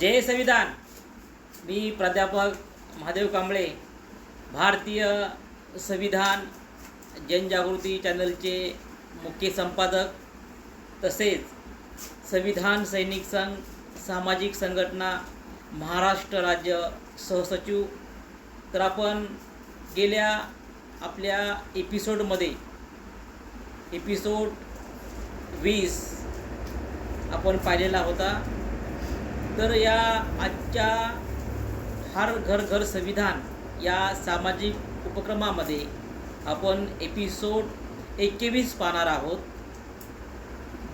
जय संविधान. मी प्राध्यापक महादेव कांबळे भारतीय संविधान जनजागृती चॅनलचे मुख्य संपादक तसेच संविधान सैनिक संघ सामाजिक संघटना महाराष्ट्र राज्य सहसचिव. तर आपण गेल्या आपल्या एपिसोडमध्ये एपिसोड वीस आपण पाहिलेला होता. तर या आजच्या हर घर घर संविधान या सामाजिक उपक्रमामध्ये आपण एपिसोड एकवीस पाहणार आहोत.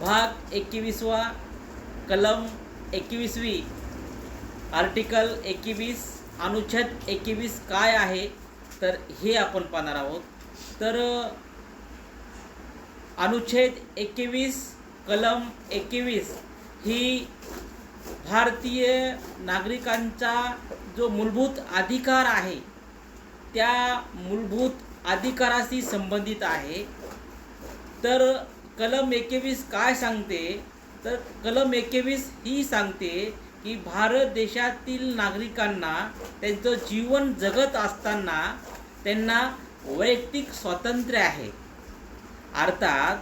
भाग एकवीसवा कलम एकवीसवी आर्टिकल एकवीस अनुच्छेद एकवीस काय आहे तर हे आपण पाहणार आहोत. तर अनुच्छेद एकवीस कलम एकवीस ही भारतीय नागरिकांचा जो मूलभूत अधिकार आहे त्या मूलभूत अधिकाराशी संबंधित आहे. तर कलम एकवीस काय सांगते? तर कलम एकवीस ही सांगते की भारत देशातील नागरिकांना त्यांचं जीवन जगत असताना त्यांना वैयक्तिक स्वातंत्र्य आहे. अर्थात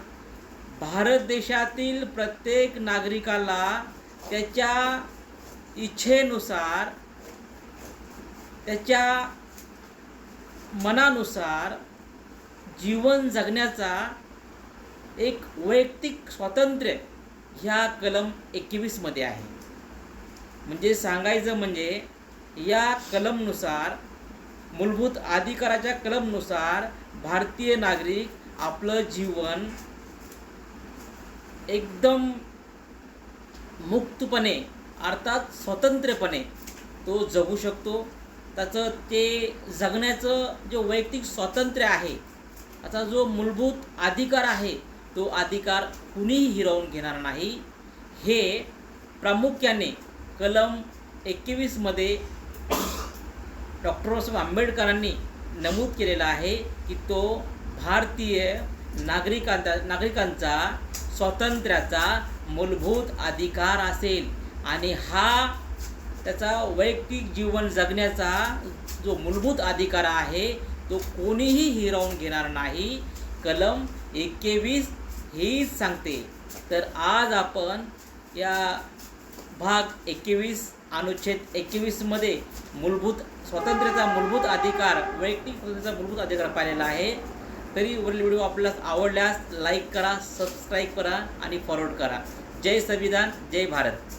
भारत देशातील प्रत्येक नागरिकाला त्याच्या इच्छेनुसार त्याच्या मनानुसार जीवन जगण्याचा एक वैयक्तिक स्वातंत्र्य ह्या कलम एकवीसमध्ये आहे. म्हणजे सांगायचं म्हणजे या कलमनुसार मूलभूत अधिकाराच्या कलमनुसार भारतीय नागरिक आपलं जीवन एकदम मुक्तपणे अर्थात स्वतंत्रपणे तो जगू शकतो. त्याचं ते जगण्याचं जे वैयक्तिक स्वातंत्र्य आहे त्याचा जो मूलभूत अधिकार आहे तो अधिकार कुणीही हिरावून घेणार नाही. हे प्रामुख्याने कलम एकवीसमध्ये डॉक्टर बाबासाहेब आंबेडकरांनी नमूद केलेला आहे की तो भारतीय नागरिकांचा नागरिकांचा स्वातंत्र्याचा मूलभूत अधिकार असेल. आणि हा त्याचा वैयक्तिक जीवन जगण्याचा जो मूलभूत अधिकार आहे तो कोणीही हिरावून घेणार नाही. कलम एकेवीस हीच सांगते. तर आज आपण या भाग एकवीस अनुच्छेद एकवीसमध्ये मूलभूत स्वातंत्र्याचा मूलभूत अधिकार वैयक्तिक स्वातंत्र्याचा मूलभूत अधिकार पाहिलेला आहे. तरी वरील व्हिडिओ आपल्याला आवडल्यास लाईक करा सबस्क्राईब करा आणि फॉरवर्ड करा. जय संविधान जय भारत.